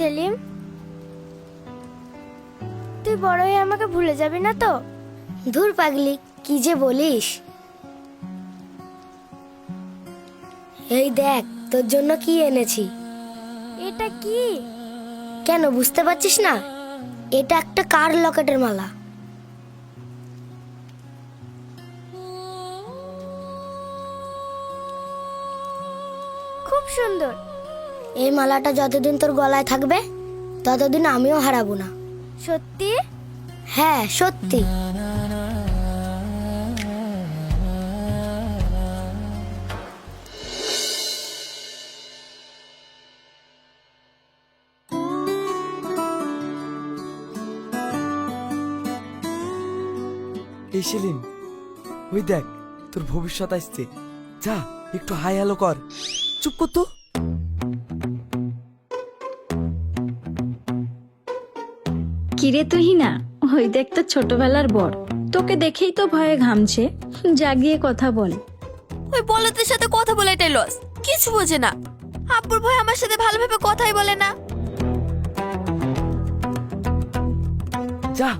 সেলিম তুই বড় হয়ে আমাকে ভুলে যাবি না তো? ধুর পাগলি কি যে বলিস। এই দেখ তোর জন্য কি এনেছি। এটা কি? কেন বুঝতে পারছিস না? এটা একটা কার লকেটের মালা। খুব সুন্দর। এই মালাটা যতদিন তোর গলায় থাকবে ততদিন আমিও হারাবো না। সত্যি? হ্যাঁ সত্যি। এই সেলিম ওই দেখ তোর ভবিষ্যৎ আসছে। যা একটু হাই হ্যালো কর। চুপ কর কিরে তুই না ওই দেখ তো ছোটবেলার বর। তোকে দেখেই তো ভয়ে ঘামছে। জাগিয়ে কথা বল। ওই বলদের সাথে কথা বলে এটাই লস কিছু বোঝে না। আব্বুর ভাই আমার সাথে ভালোভাবে কথাই বলে না। যা।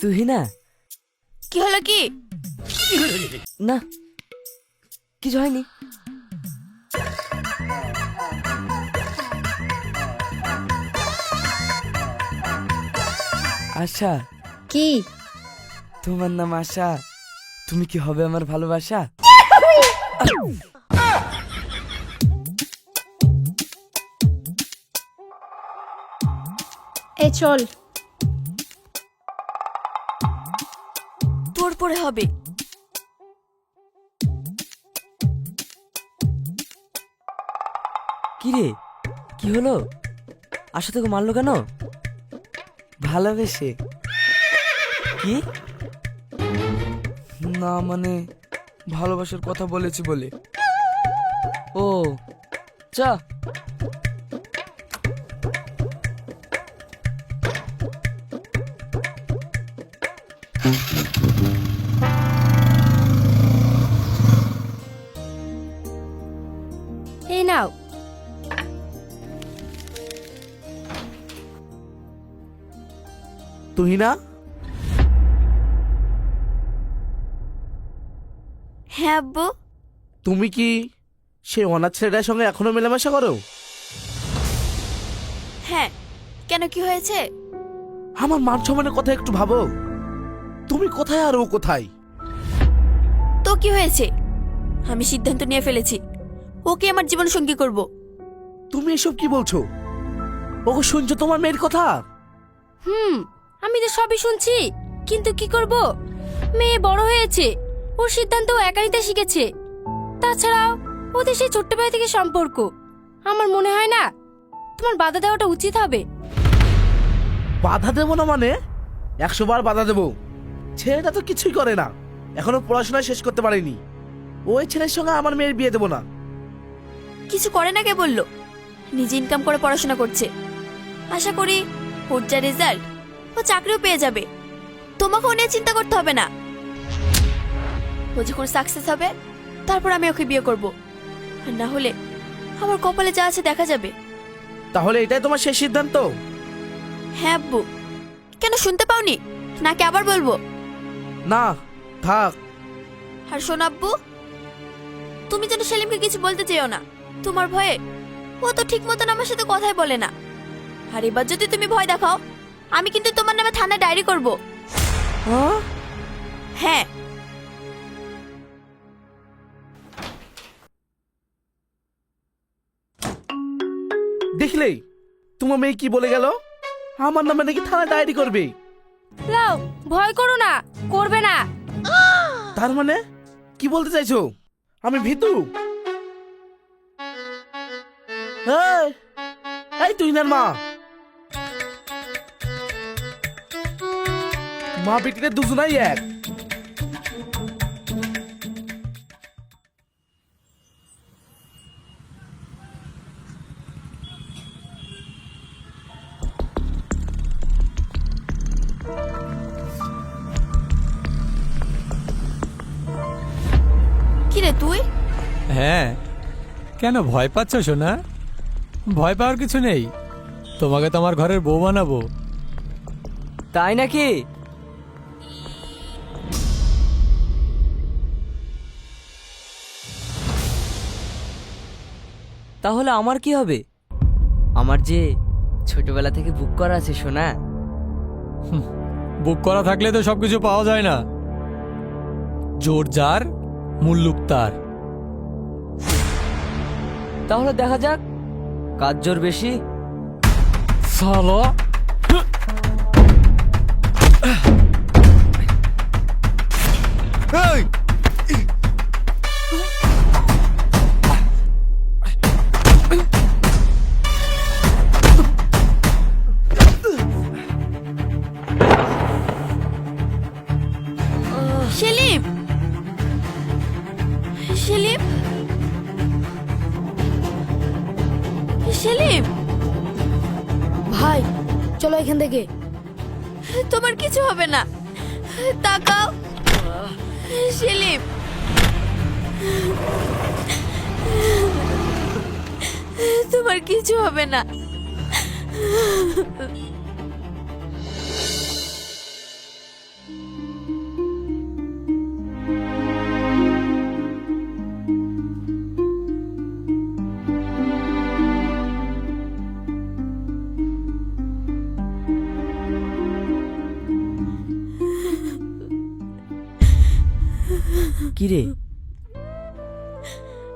তুই না কি হলো কি? না। কিছু হয়নি। আশা? কি? তোমার নাম আশা। তুমি কি হবে আমার ভালোবাসা? এ চল। তোর পরে হবে। কি রে? কি হলো? আশা তোকে মারলো কেন? ভালোবেসে? কি? না মানে ভালোবাসার কথা বলেছি বলে। ও চা তুই না হ্যাঁ আব্বু। তুমি কি সেই অনাথ ছেলেটার সঙ্গে এখনও মেলামেশা করো? হ্যাঁ কেন কি হয়েছে? আমার মান সম্মানের কথা একটু ভাবো। তুমি কোথায় আর ও কোথায়? তো কি হয়েছে? আমি সিদ্ধান্ত নিয়ে ফেলেছি। ওকে আমার জীবন সঙ্গী করব? তুমি এসব কি বলছো? ওকে শুনছো তোমার মেয়ের কথা? হুম আমি তো সবই শুনছি। কিন্তু কি করব? মেয়ে বড় হয়েছে। ওর সিদ্ধান্ত ও একা নিতে শিখেছে। তাছাড়াও ওদের সেই ছোট্ট ছোট্টবেলা থেকে সম্পর্ক। আমার মনে হয় না তোমার বাধা দেওয়াটা উচিত হবে। বাধা দেবো না মানে? একশো বার বাধা দেবো। ছেলেটা তো কিছুই করে না। এখনও পড়াশোনা শেষ করতে পারেনি। ওই ছেলের সঙ্গে আমার মেয়ের বিয়ে দেবো না। কিছু করে না কে বলল? নিজে ইনকাম করে পড়াশোনা করছে। আশা করি ওর যা রেজাল্ট ও চাকরিও পেয়ে যাবে। তোমাকেও নিয়ে চিন্তা করতে হবে না। ও যখন সাকসেস হবে তারপর আমি ওকে বিয়ে করব। আর না হলে আমার কপালে যা আছে দেখা যাবে। তাহলে এটাই তোমার শেষ সিদ্ধান্ত? হ্যাঁ আব্বু। কেন শুনতে পাওনি? নাকি আবার বলব? না থাক। আর শোন আব্বু তুমি যেন সেলিমকে কিছু বলতে চেয়েও না। তোমার ভয়ে ও তো ঠিক মতন আমার সাথে কথাই বলে না। আর এবার যদি তুমি ভয় দেখাও আমি কিন্তু তোমার নামে থানায় ডায়েরি করব। হ্যাঁ হ্যাঁ। দেখলেই তোমার মেয়ে কি বলে গেল? আমার নামে নাকি থানা ডায়েরি করবে। লাও ভয় করো না করবে না। তার মানে? কি বলতে চাইছো? আমি ভীতু? এই তুই না মা। মা বেটিতে দুজনাই এক। তুই? হ্যাঁ। কেন ভয় পাচ্ছ সোনা? ভয় পাওয়ার কিছু নেই। তোমাকে তো আমার ঘরের বউ বানাবো। তাই নাকি? তাহলে আমার কি হবে? আমার যে ছোটবেলা থেকে বুক করা আছে সোনা। বুক করা থাকলে তো সবকিছু পাওয়া যায় না। জোর যার মুল্লুক তার। তাহলে দেখা যাক কাজ জোর বেশি। সালো। সেলিম সেলিম? ভাই চলো এখান থেকে। তোমার কিছু হবে না। তাকাও। সেলিম। তোমার কিছু হবে না।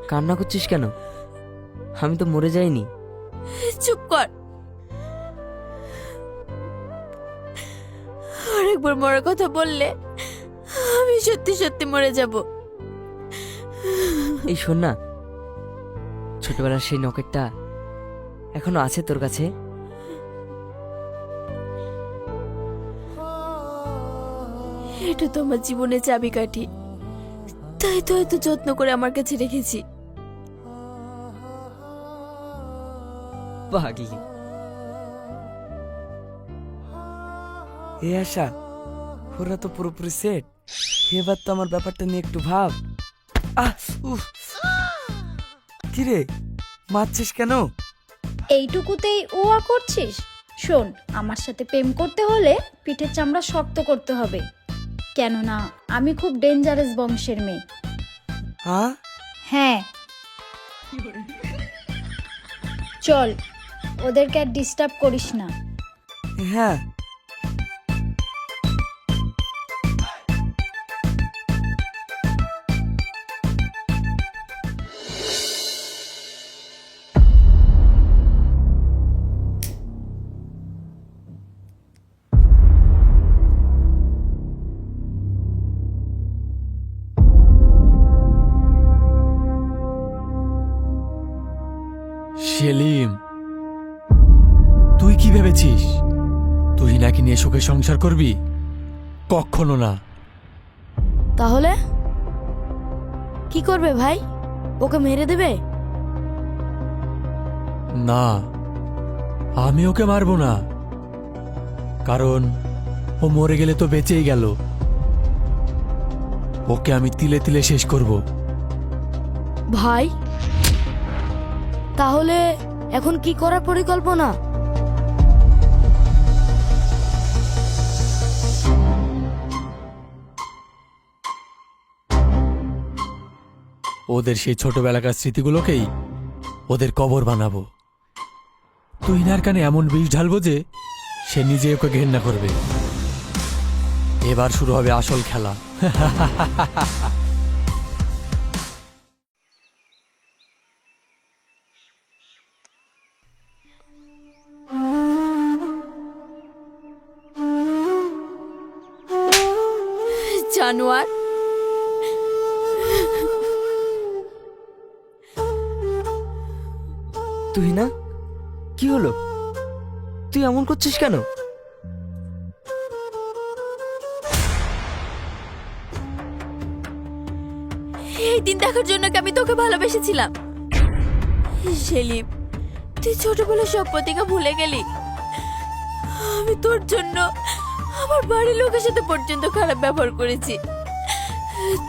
কান্না করছিস কেন? আমি তো মরে যাইনি। চুপ কর। আরেকবার মরার কথা বললে আমি সত্যি সত্যি মরে যাব। এই শোন না ছোটবেলার সেই নকেটটা এখনও আছে তোর কাছে? এটা তো আমার জীবনের চাবিকাঠি। তাই তো এত যত্ন করে আমার কাছে রেখেছি। পাগলি এ আশা ওরা তো পুরোপুরি সেট এবার তো আমার ব্যাপারটা নিয়ে একটু ভাব। আহ উফ। কিরে মারছিস কেন? এইটুকুতেই ওয়া করছিস? শোন আমার সাথে প্রেম করতে হলে পিঠের চামড়া শক্ত করতে হবে। কেননা আমি খুব ডেঞ্জারাস বংশের মেয়ে। হ্যাঁ হ্যাঁ। চল ওদেরকে আর ডিস্টার্ব করিস না। হ্যাঁ তুই তুই নাকি নিয়ে সুখে সংসার করবি? কখনো না। তাহলে? কি করবে ভাই? ওকে মেরে দেবে? না আমি ওকে মারবো না। কারণ ও মরে গেলে তো বেঁচেই গেল। ওকে আমি তিলে তিলে শেষ করব। ভাই তাহলে এখন কি করার পরিকল্পনা? ওদের সেই ছোটবেলাকার স্মৃতিগুলোকেই ওদের কবর বানাবো। তুই নার কানে এমন বিষ ঢালবো যে সে নিজে ওকে ঘেন্না করবে। এবার শুরু হবে আসল খেলা। জানোয়ার তুই না? কি হলো? তুই এমন করছিস কেন? এই দিন দেখার জন্য আমি তোকে ভালোবেসেছিলাম? সেলিম, তুই ছোটবেলার সব প্রতিজ্ঞা ভুলে গেলি। আমি তোর জন্য আমার বাড়ির লোকের সাথে পর্যন্ত খারাপ ব্যবহার করেছি।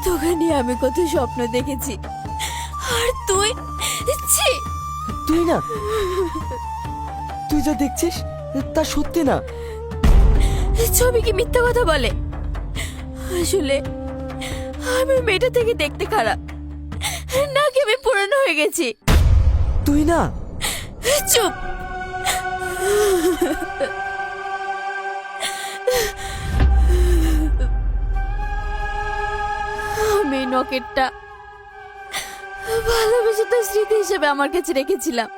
তোকে নিয়ে আমি কত স্বপ্ন দেখেছি। আর তুই, ছি! তুই না তুই যা দেখছিস তা সত্যি না। ছবি কি মিথ্যা কথা বলে? আসলে আমি মেয়েটা থেকে দেখতে খারাপ। নাকি আমি পুরানো হয়ে গেছি? তুই না। চুপ। আমি নকেটটা ভালোবেসে তো স্মৃতি হিসেবে আমার কাছে রেখেছিলাম।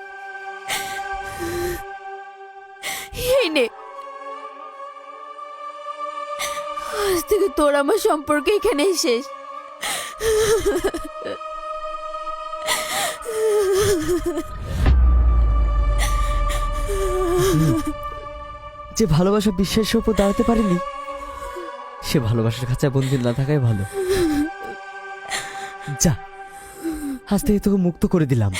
এই নে। আজ থেকে তোর আমার সম্পর্ক এখানেই শেষ। যে ভালোবাসা বিশ্বাসের উপর দাঁড়াতে পারেনি, সে ভালোবাসার খাঁচায় বন্দি না থাকাই ভালো। যা। আজ তো মুক্ত করে দিলাম।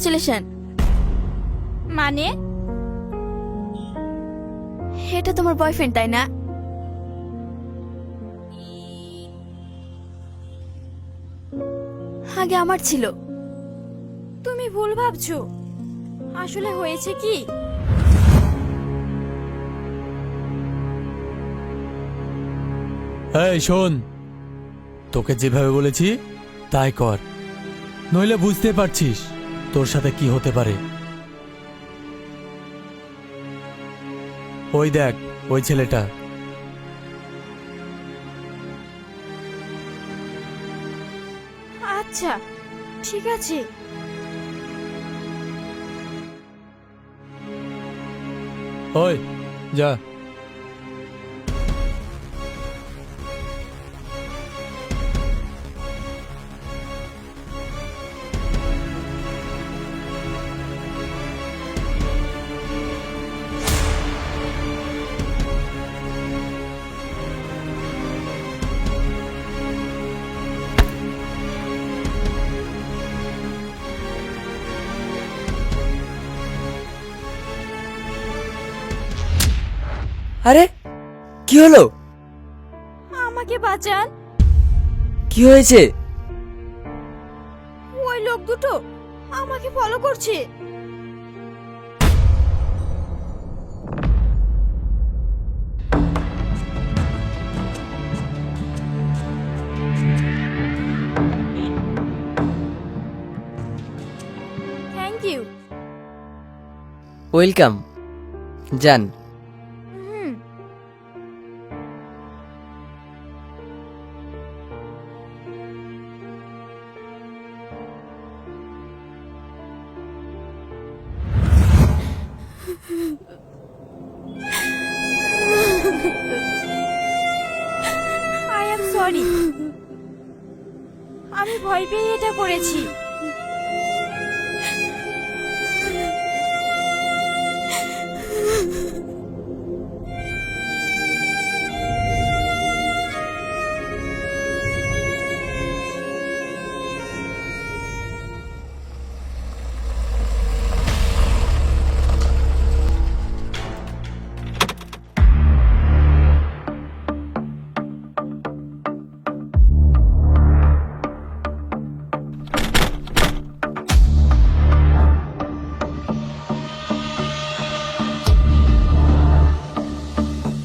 কংগ্রাচুলেশন মানে? এটা তোমার বয়ফ্রেন্ড তাই না? আগে আমার ছিল। তুমি ভুল ভাবছ। আসলে হয়েছে কি? শোন। তোকে যেভাবে বলেছি, তাই কর। নইলে বুঝতে পারছিস। তোর সাথে কি হতে পারে? ওই দেখ ওই ছেলেটা। আচ্ছা ঠিক আছে। ওই যা। আরে কি হলো? আমাকে বাঁচান। কি হয়েছে? ওই লোক দুটো আমাকে ফলো করছে। থ্যাংক ইউ ওয়েলকাম যান। আমি ভয় পেয়ে এটা করেছি।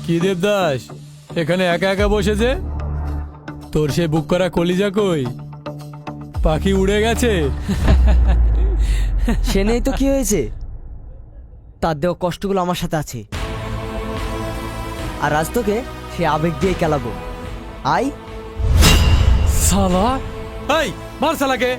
কি দেবদাস এখানে একা একা বসেছে? তোর সে বুক করা কলিজা কই? পাখি উড়ে গেছে? সে নেই তো কি হয়েছে? তার দেওয়া কষ্টগুলো আমার সাথে আছে। আর আজ তোকে সে আবেগ দিয়ে কেলাবো আই সালা এই মার সালাকে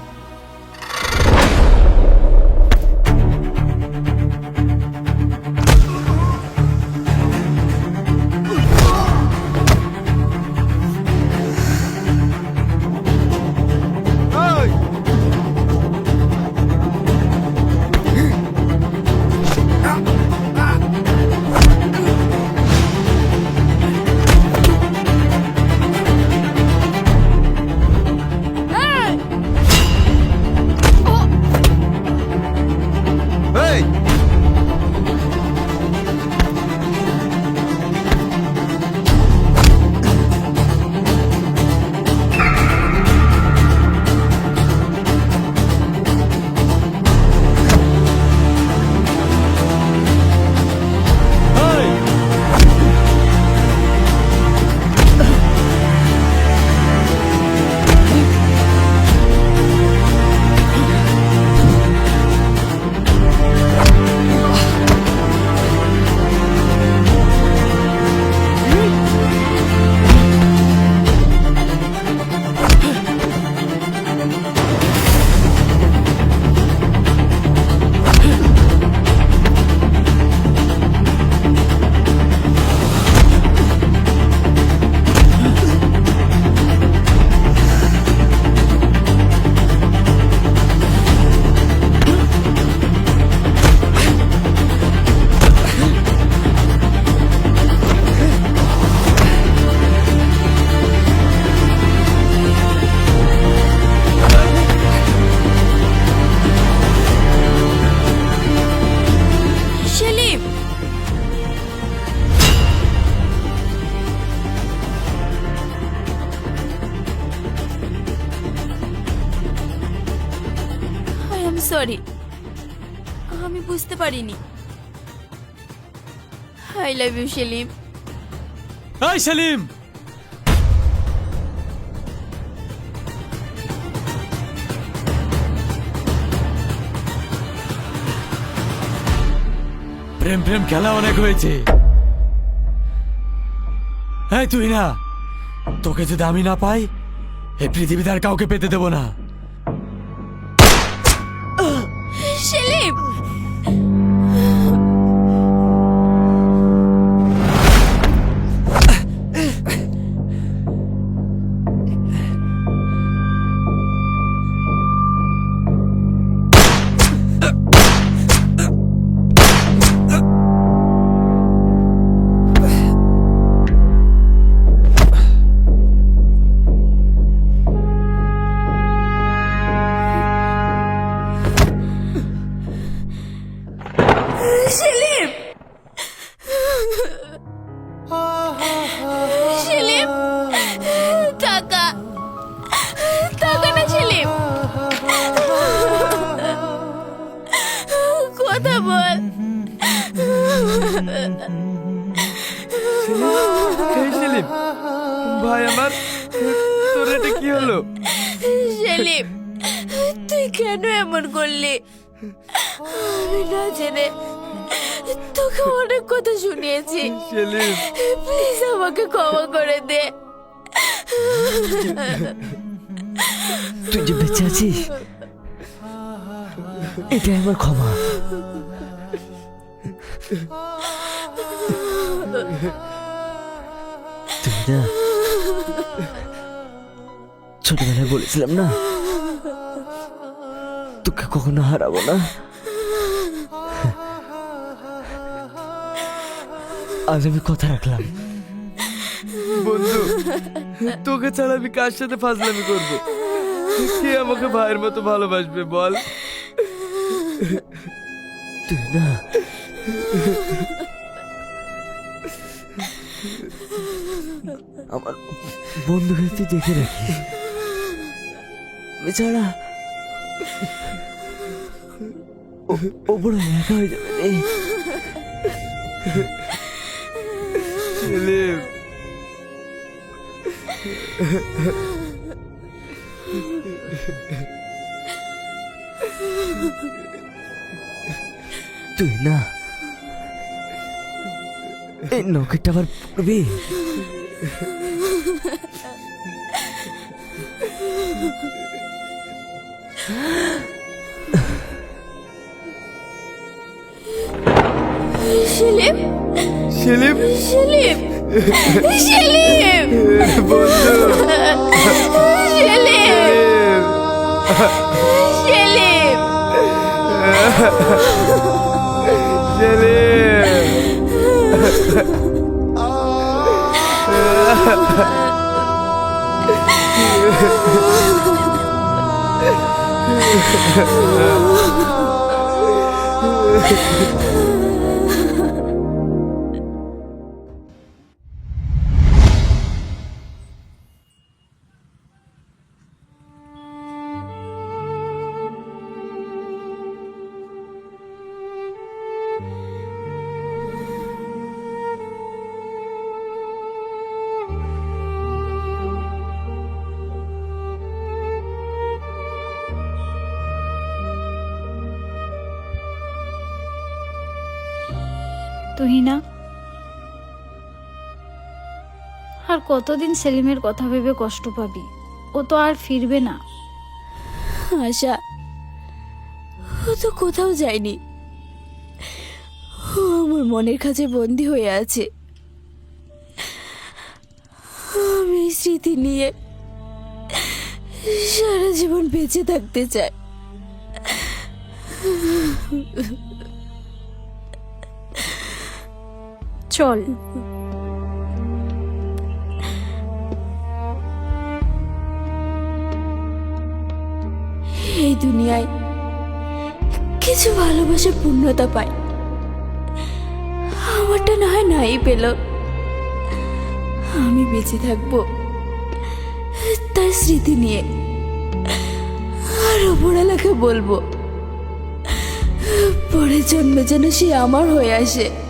আই লাভ ইউ সেলিম এই সেলিম প্রেম প্রেম খেলা অনেক হয়েছে এই তুই না তোকে যদি আমি না পাই এই পৃথিবীতে আর কাউকে পেতে দেবো না সেলিম সেলিম টাকা! টাকা না সেলিম কথা বল। সেলিম ভাই আমার তোর এটা কি হলো? সেলিম তুই কেন এমন করলি? আমি না জেনে তোকে অনেক কথা শুনিয়েছি। সেলিম প্লিজ আমাকে ক্ষমা করে দে। তুই যে বেঁচে আছিস এটাই আমার ক্ষমা। তুই না ছোটবেলায় বলেছিলাম না তোকে কখনো হারাবো না। আজ আমি কথা রাখলাম। বন্ধু তোকে ছাড়া আমি কার সাথে ফাজলামি করব? কে আমাকে ভাইয়ের মতো ভালোবাসবে বল? তুই না। আমার বন্ধুকে তুই দেখে রাখি বেচারা ও- ও বড় একা হয়ে যাবে রে। সেলিম তুই না। এই নকেটটা আবার পড়বি। সেলিম সেলিম সেলিম সেলিম বন্ধু সেলিম সেলিম সেলিম তুহিনা আর কতদিন সেলিমের কথা ভেবে কষ্ট পাবি? ও তো আর ফিরবে না। আশা, ও তো কোথাও যায়নি। ও আমার মনের কাছে বন্দি হয়ে আছে। আমি স্মৃতি নিয়ে সারা জীবন বেঁচে থাকতে চাই। চল। এই দুনিয়ায় কিছু ভালোবাসা পূর্ণতা পায়। আমারটা না হয় নাই পেল। আমি বেঁচে থাকব তার স্মৃতি নিয়ে। আর ওপরালাকে বলব, পরের জন্মে যেন সে আমার হয়ে আসে।